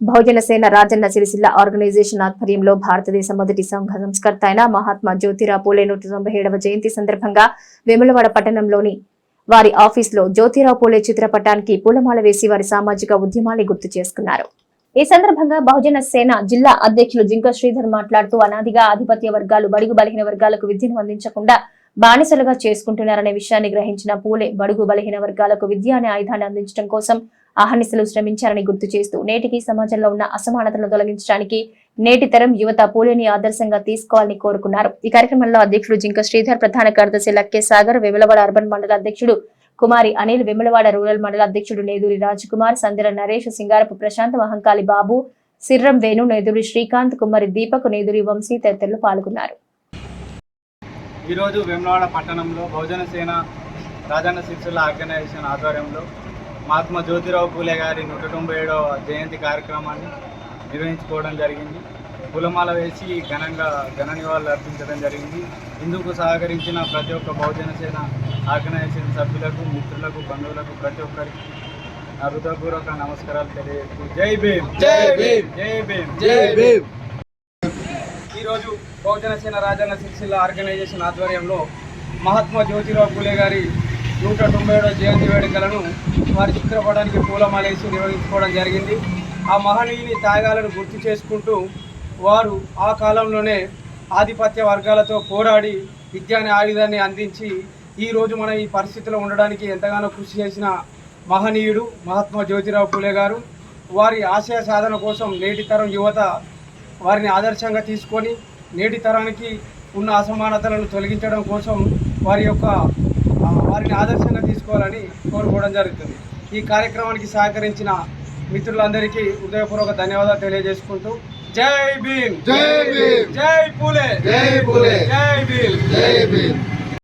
బహుజన Sena Rajanna Sircilla organisation ఆధ్వర్యంలో భారతదేశ మొదటి సంఘ సంస్కర్త అయిన మహాత్మా జ్యోతిరావు పూలే నూట తొంభై ఏడవ జయంతి సందర్భంగా వేములవాడ పట్టణంలోని వారి ఆఫీసులో జ్యోతిరావు పూలే చిత్రపటానికి పూలమాల వేసి వారి సామాజిక ఉద్యమాన్ని గుర్తు చేసుకున్నారు. ఈ సందర్భంగా బహుజన సేన జిల్లా అధ్యక్షులు జింక శ్రీధర్ మాట్లాడుతూ అనాదిగా ఆధిపత్య వర్గాలు బడుగు బలహీన వర్గాలకు విద్యను అందించకుండా బానిసలుగా చేసుకుంటున్నారనే విషయాన్ని గ్రహించిన పూలే బడుగు బలహీన వర్గాలకు విద్య అనే ఆయుధాన్ని అందించడం కోసం అహర్నిశలు శ్రమించారని గుర్తు చేస్తూ నేటికి సమాజంలో ఉన్న అసమానతలను తొలగించడానికి నేటి తరం యువత పూలేని ఆదర్శంగా తీసుకోవాలని కోరుకున్నారు. ఈ కార్యక్రమంలో అధ్యక్షుడు జింక శ్రీధర్ ప్రధాన కార్యదర్శి లక్కే సాగర్ వేములవాడ అర్బన్ మండల అధ్యక్షుడు కుమారి అనిల్ వెములవాడ రూరల్ మండల అధ్యక్షుడు నేదూరి కుమార్ సందిర నరేష్ సింగారపు ప్రశాంత్ మహంకాళి బాబు సిర్రం వేణు నేదూరి శ్రీకాంత్ కుమారి దీపక్ నేదూరి వంశీ తదితరులు పాల్గొన్నారు. ఈరోజు వేములవాడ పట్టణంలో బహుజన సేన రాజన్న శిక్షల ఆర్గనైజేషన్ ఆధ్వర్యంలో మహాత్మా జ్యోతిరావు పూలే గారి నూట తొంభై ఏడవ జయంతి కార్యక్రమాన్ని నిర్వహించుకోవడం జరిగింది. పూలమాల వేసి ఘనంగా ఘన నివాళులు అర్పించడం జరిగింది. ఇందుకు సహకరించిన ప్రతి ఒక్క బహుజన సేన ఆర్గనైజేషన్ సభ్యులకు మిత్రులకు బంధువులకు ప్రతి ఒక్కరికి నా హృదయపూర్వక నమస్కారాలు తెలియజేస్తూ జై భీమ్! జై భీమ్! జై భీమ్! జై భీమ్! ఈరోజు బహుజన సేన రాజన్న సిరిసిల్ల ఆర్గనైజేషన్ ఆధ్వర్యంలో మహాత్మా జ్యోతిరావు పూలే గారి నూట తొంభై ఏడవ జయంతి వేడుకలను వారి చిత్రపటానికి పూలమాలేసి నిర్వహించుకోవడం జరిగింది. ఆ మహనీయుని త్యాగాలను గుర్తు చేసుకుంటూ వారు ఆ కాలంలోనే ఆధిపత్య వర్గాలతో పోరాడి విద్యాని ఆయుధాన్ని అందించి ఈరోజు మనం ఈ పరిస్థితిలో ఉండడానికి ఎంతగానో కృషి చేసిన మహనీయుడు మహాత్మా జ్యోతిరావు పూలే గారు. వారి ఆశయ సాధన కోసం నేటి తరం యువత వారిని ఆదర్శంగా తీసుకొని నేటి తరానికి ఉన్న అసమానతలను తొలగించడం కోసం వారి యొక్క వారిని ఆదర్శంగా తీసుకోవాలని కోరుకోవడం జరుగుతుంది. ఈ కార్యక్రమానికి సహకరించిన మిత్రులందరికీ హృదయపూర్వక ధన్యవాదాలు తెలియజేసుకుంటూ జై భీమ్! జై భీమ్! జై పూలే! జై పూలే! జై భీమ్! జై భీమ్!